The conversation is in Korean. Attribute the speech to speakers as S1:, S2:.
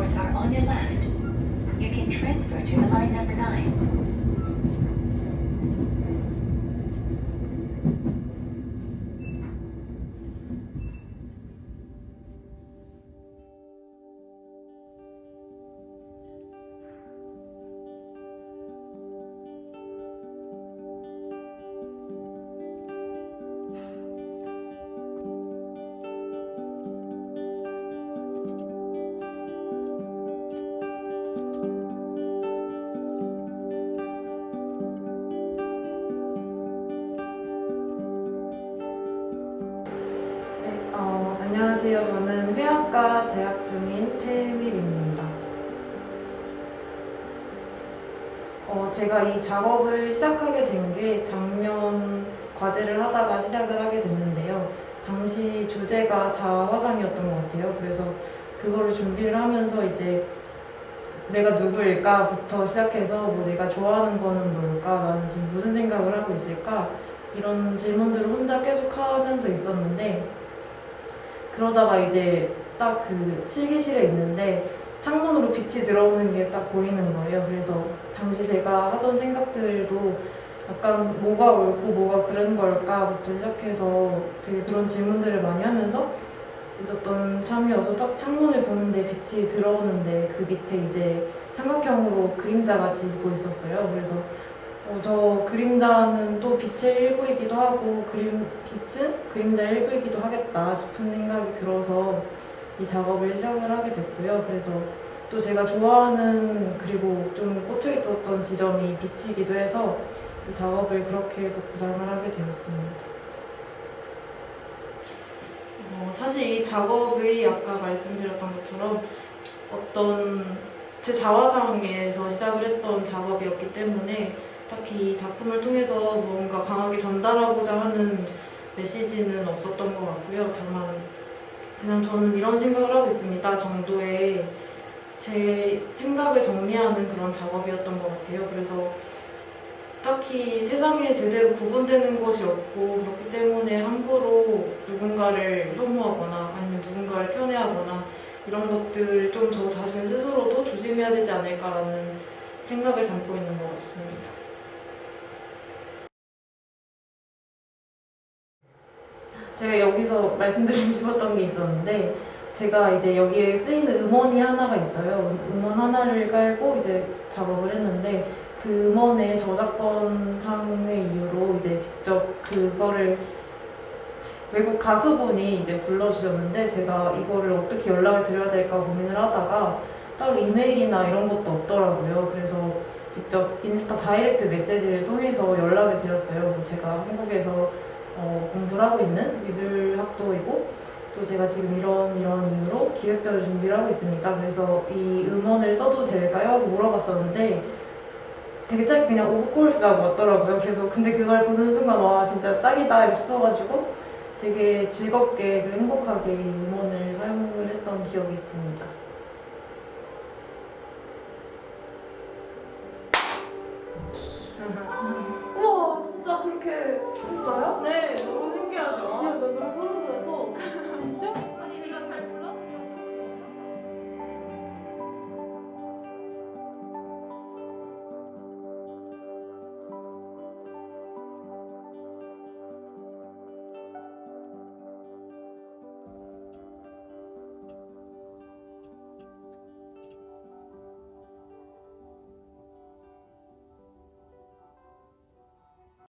S1: doors are on your left. You can transfer to the line number 9.
S2: 안녕하세요. 저는 회화과 재학 중인 태밀입니다. 어, 제가 이 작업을 시작하게 된 게 작년 과제를 하다가 시작을 하게 됐는데요. 당시 주제가 자화상이었던 것 같아요. 그래서 그거를 준비를 하면서 이제 내가 누구일까부터 시작해서 뭐 내가 좋아하는 거는 뭘까, 나는 지금 무슨 생각을 하고 있을까, 이런 질문들을 혼자 계속 하면서 있었는데, 그러다가 이제 딱 그 실기실에 있는데 창문으로 빛이 들어오는 게 딱 보이는 거예요. 그래서 당시 제가 하던 생각들도 약간 뭐가 옳고 뭐가 그런 걸까부터 시작해서 되게 그런 질문들을 많이 하면서 있었던 참이어서 딱 창문을 보는데 빛이 들어오는데 그 밑에 이제 삼각형으로 그림자가 지고 있었어요. 그래서 어, 저 그림자는 또 빛의 일부이기도 하고 그림 빛은 그림자 의 일부이기도 하겠다 싶은 생각이 들어서 이 작업을 시작을 하게 됐고요. 그래서 또 제가 좋아하는 그리고 좀 꽂혀 있었던 지점이 빛이기도 해서 이 작업을 그렇게 해서 구상을 하게 되었습니다. 어, 사실 이 작업이 아까 말씀드렸던 것처럼 어떤 제 자화상에서 시작을 했던 작업이었기 때문에 딱히 이 작품을 통해서 뭔가 강하게 전달하고자 하는 메시지는 없었던 것 같고요. 다만 그냥 저는 이런 생각을 하고 있습니다 정도의 제 생각을 정리하는 그런 작업이었던 것 같아요. 그래서 딱히 세상에 제대로 구분되는 것이 없고 그렇기 때문에 함부로 누군가를 혐오하거나 아니면 누군가를 편애하거나 이런 것들 좀 저 자신 스스로도 조심해야 되지 않을까라는 생각을 담고 있는 것 같습니다. 제가 여기서 말씀드리고 싶었던 게 있었는데 제가 이제 여기에 쓰이는 음원이 하나가 있어요. 음원 하나를 깔고 이제 작업을 했는데 그 음원의 저작권 상의 이유로 이제 직접 그거를 외국 가수분이 이제 불러주셨는데 제가 이거를 어떻게 연락을 드려야 될까 고민을 하다가 따로 이메일이나 이런 것도 없더라고요. 그래서 직접 인스타 다이렉트 메시지를 통해서 연락을 드렸어요. 제가 한국에서 어, 공부를 하고 있는 미술학도이고 또 제가 지금 이런 이런 이유로 기획자를 준비를 하고 있습니다. 그래서 이 음원을 써도 될까요? 하고 물어봤었는데 되게 짧게 그냥 오브콜스라고 왔더라고요. 그래서 근데 그걸 보는 순간 와 진짜 딱이다 싶어가지고 되게 즐겁게 그리고 행복하게 이 음원을 사용을 했던 기억이 있습니다.
S3: 우와 진짜 그렇게
S2: 했어요?
S3: 네